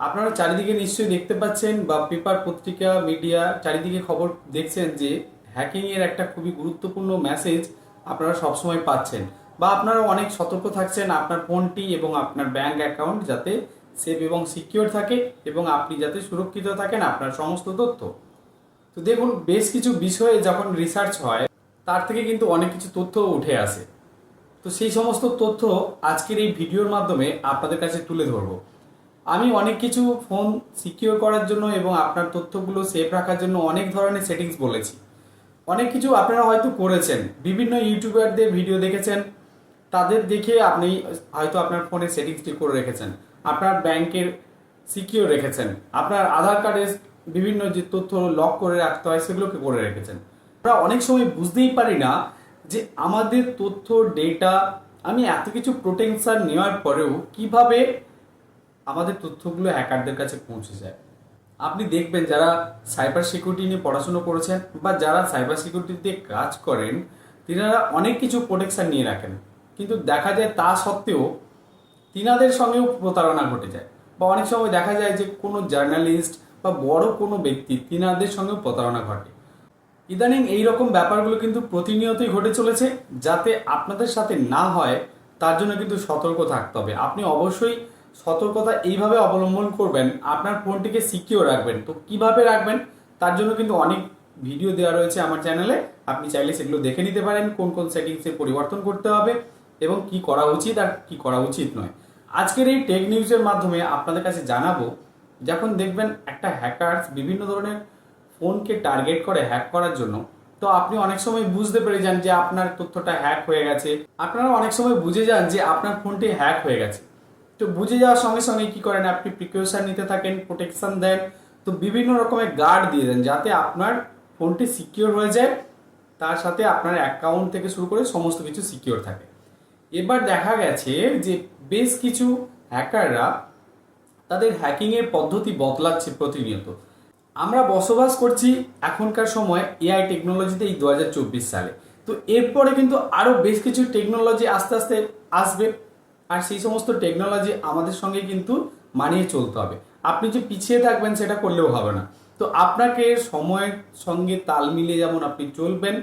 আপনারা চারিদিকে নিশ্চয়ই দেখতে পাচ্ছেন বা পেপার, পত্রিকা মিডিয়া চারিদিকে খবর দেখছেন যে হ্যাকিংয়ের একটা খুবই গুরুত্বপূর্ণ মেসেজ আপনারা সবসময় পাচ্ছেন বা আপনারা অনেক সতর্ক থাকছেন আপনার ফোনটি এবং আপনার ব্যাংক অ্যাকাউন্ট যাতে সেফ এবং সিকিউর থাকে এবং আপনি যাতে সুরক্ষিত থাকেন আপনার সমস্ত তথ্য। তো দেখুন, বেশ কিছু বিষয়ে যখন রিসার্চ হয়, তার থেকে কিন্তু অনেক কিছু তথ্য উঠে আসে। তো সেই সমস্ত তথ্য আজকের এই ভিডিওর মাধ্যমে আপনাদের কাছে তুলে ধরবো। আমি অনেক কিছু ফোন সিকিউর করার জন্য এবং আপনার তথ্যগুলো সেভ রাখার জন্য অনেক ধরনের সেটিংস বলেছি। অনেক কিছু আপনারা হয়তো করেছেন। বিভিন্ন ইউটিউবারদের ভিডিও দেখেছেন। তাদের দেখে আপনি হয়তো আপনার ফোনে সেটিংসটি করে রেখেছেন। আপনার ব্যাংকের সিকিউর রেখেছেন। আপনার আধার কার্ডের বিভিন্ন যে তথ্য লক করে রাখতে হয়, সেগুলোকে করে রেখেছেন। আমরা অনেক সময় বুঝতেই পারি না যে আমাদের তথ্য ডেটা আমি এত কিছু প্রোটেকশন নেওয়ার পরেও কীভাবে আমাদের তথ্যগুলো হ্যাকারদের কাছে পৌঁছে যায়। আপনি দেখবেন যারা সাইবার সিকিউরিটি নিয়ে পড়াশুনো করেছেন বা যারা সাইবার সিকিউরিটিতে কাজ করেন, তিনারা অনেক কিছু প্রোটেকশন নিয়ে রাখেন। কিন্তু দেখা যায় তা সত্ত্বেও তিনাদের সঙ্গেও প্রতারণা ঘটে যায়। বা অনেক সময় দেখা যায় যে কোনো জার্নালিস্ট বা বড় কোনো ব্যক্তি তিনাদের সঙ্গেও প্রতারণা ঘটে। ইদানিং এই রকম ব্যাপারগুলো কিন্তু প্রতিনিয়তই ঘটে চলেছে, যাতে আপনাদের সাথে না হয়, তার জন্য কিন্তু সতর্ক থাকতে হবে। আপনি অবশ্যই সতর্কতা এইভাবে অবলম্বন করবেন, আপনার ফোনটিকে সিকিউর রাখবেন। তো কীভাবে রাখবেন? তার জন্য কিন্তু অনেক ভিডিও দেওয়া রয়েছে আমার চ্যানেলে আপনি চাইলে সেগুলো দেখে নিতে পারেন, কোন কোন সেটিংসে পরিবর্তন করতে হবে এবং কি করা উচিত আর কি করা উচিত নয়। আজকের এই টেক নিউজের মাধ্যমে আপনাদের কাছে জানাব, যখন দেখবেন একটা হ্যাকার্স বিভিন্ন ধরনের ফোনকে টার্গেট করে হ্যাক করার জন্য, তো আপনি অনেক সময় বুঝতে পেরে যান যে আপনার তথ্যটা হ্যাক হয়ে গেছে। আপনারা অনেক সময় বুঝে যান যে আপনার ফোনটি হ্যাক হয়ে গেছে। তো বুঝে যাওয়ার সঙ্গে সঙ্গে কি করেন? আপনি প্রিকশন নিতে থাকেন প্রোটেকশন দেন। তো বিভিন্ন রকমের গার্ড দিয়ে দেন যাতে আপনার ফোনটি সিকিওর হয়ে যায়। তার সাথে আপনার অ্যাকাউন্ট থেকে শুরু করে সমস্ত কিছু সিকিওর থাকে। এবার দেখা গেছে যে বেশ কিছু হ্যাকাররা তাদের হ্যাকিংয়ের পদ্ধতি বদলাচ্ছে প্রতিনিয়ত। আমরা বসবাস করছি এখনকার সময় এআই টেকনোলজিতে এই দু হাজার চব্বিশ সালে। তো এরপরে কিন্তু আরও বেশ কিছু টেকনোলজি আস্তে আস্তে আসবে। আর সেই সমস্ত টেকনোলজি আমাদের সঙ্গে কিন্তু মানিয়ে চলতে হবে। আপনি যে পিছিয়ে থাকবেন সেটা করলেও হবে না। তো আপনাকে সময়ের সঙ্গে তাল মিলিয়ে যেমন আপনি চলবেন,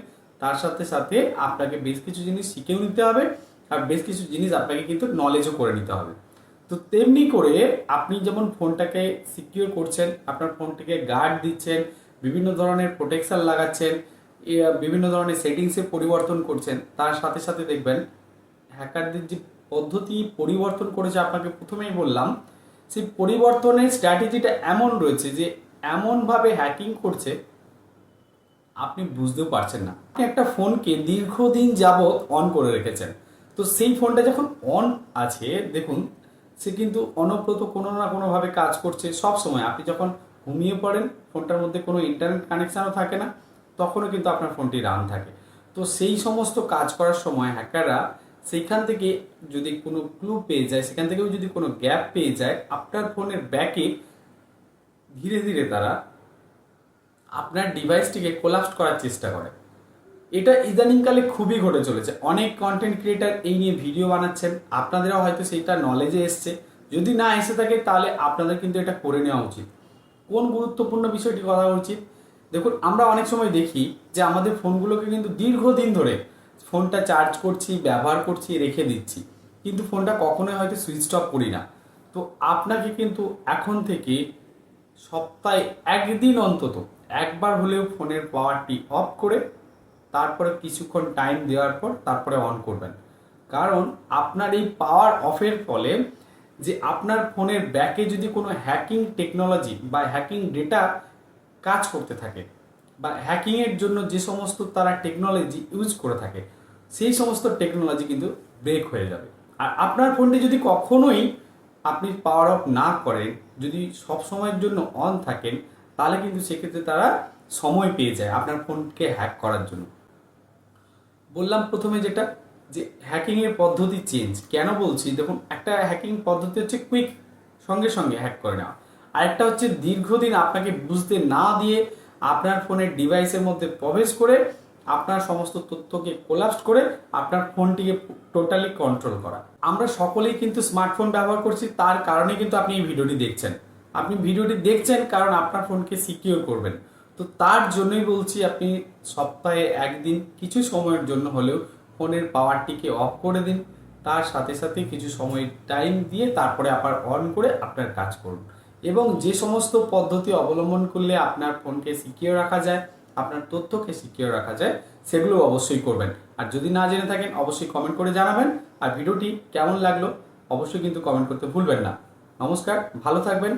তার সাথে সাথে আপনাকে বেশ কিছু জিনিস শিখেও নিতে হবে আর বেশ কিছু জিনিস আপনাকে কিন্তু নলেজও করে নিতে হবে। তো তেমনি করে আপনি যেমন ফোনটাকে সিকিউর করছেন, আপনার ফোনটিকে গার্ড দিচ্ছেন, বিভিন্ন ধরনের প্রোটেকশন লাগাচ্ছেন বিভিন্ন ধরনের সেটিংসে পরিবর্তন করছেন, তার সাথে সাথে দেখবেন, হ্যাকারদের যে পদ্ধতি পরিবর্তন করেছে আপনাকে প্রথমেই বললাম, সেই পরিবর্তনের স্ট্র্যাটেজিটা এমন রয়েছে যে এমনভাবে হ্যাকিং করছে, আপনি বুঝতেও পারছেন না। আপনি একটা ফোনকে দীর্ঘদিন যাবৎ অন করে রেখেছেন। তো সেই ফোনটা যখন অন আছে, দেখুন, সে কিন্তু অনব্রত কোনো না কোনোভাবে কাজ করছে সব সময়। আপনি যখন ঘুমিয়ে পড়েন, ফোনটার মধ্যে কোনো ইন্টারনেট কানেকশানও থাকে না, তখনও কিন্তু আপনার ফোনটি রান থাকে। তো সেই সমস্ত কাজ করার সময় হ্যাকাররা সেইখান থেকে যদি কোনো ক্লু পেয়ে যায়, সেখান থেকেও যদি কোনো গ্যাপ পেয়ে যায়, আপনার ফোনের ব্যাকে ধীরে ধীরে তারা আপনার ডিভাইসটিকে কোলাপস করার চেষ্টা করে। এটা ইদানিংকালে খুবই ঘটে চলেছে। অনেক কন্টেন্ট ক্রিয়েটার এই নিয়ে ভিডিও বানাচ্ছেন। আপনাদেরও হয়তো সেইটা নলেজে এসছে। যদি না এসে থাকে, তাহলে আপনাদের কিন্তু এটা করে নেওয়া উচিত। কোন গুরুত্বপূর্ণ বিষয়টি কথা উচিত দেখুন, আমরা অনেক সময় দেখি যে আমাদের ফোনগুলোকে কিন্তু দীর্ঘদিন ধরে ফোনটা চার্জ করছি, ব্যবহার করছি, রেখে দিচ্ছি। কিন্তু ফোনটা কখনোই হয়তো সুইচ অফ করি না। তো আপনাকে কিন্তু এখন থেকে সপ্তাহে একদিন অন্তত একবার হলেও ফোনের পাওয়ারটি অফ করে তারপরে কিছুক্ষণ টাইম দেওয়ার পর তারপরে অন করবেন। কারণ আপনার এই পাওয়ার অফের ফলে যে আপনার ফোনের ব্যাকে যদি কোনো হ্যাকিং টেকনোলজি বা হ্যাকিং ডেটা কাজ করতে থাকে বা হ্যাকিংয়ের জন্য যে সমস্ত তারা টেকনোলজি ইউজ করে থাকে, সেই সমস্ত টেকনোলজি কিন্তু ব্রেক হয়ে যাবে। আর আপনার ফোনটি যদি কখনোই আপনি পাওয়ার অফ না করেন, যদি সব সময়ের জন্য অন থাকেন, তাহলে কিন্তু সেক্ষেত্রে তারা সময় পেয়ে যায় আপনার ফোনকে হ্যাক করার জন্য। বললাম প্রথমে যেটা, যে হ্যাকিংয়ের পদ্ধতি চেঞ্জ কেন বলছি? দেখুন, একটা হ্যাকিং পদ্ধতি হচ্ছে কুইক সঙ্গে সঙ্গে হ্যাক করে নেওয়া। আরেকটা হচ্ছে দীর্ঘদিন আপনাকে বুঝতে না দিয়ে আপনার ফোনের ডিভাইসের মধ্যে প্রবেশ করে আপনার সমস্ত তথ্যকে কোলাপস করে আপনার ফোনটিকে টোটালি কন্ট্রোল করা। আমরা সকলেই কিন্তু স্মার্টফোন ব্যবহার করছি, তার কারণে কিন্তু আপনি এই ভিডিওটি দেখছেন। আপনি ভিডিওটি দেখছেন কারণ আপনার ফোনকে সিকিউর করবেন। তো তার জন্যই বলছি, আপনি সপ্তাহে একদিন কিছু সময়ের জন্য হলেও ফোনের পাওয়ারটিকে অফ করে দিন। তার সাথে সাথে কিছু সময় টাইম দিয়ে তারপরে আবার অন করে আপনার কাজ করুন। এবং যে সমস্ত পদ্ধতি অবলম্বন করলে আপনার ফোনকে সিকিউর রাখা যায়, আপনার তথ্যকে সিকিউর রাখা যায়, সেগুলো অবশ্যই করবেন। আর যদি না জেনে থাকেন, অবশ্যই কমেন্ট করে জানাবেন। আর ভিডিওটি কেমন লাগল, অবশ্যই কিন্তু কমেন্ট করতে ভুলবেন না। নমস্কার, ভালো থাকবেন।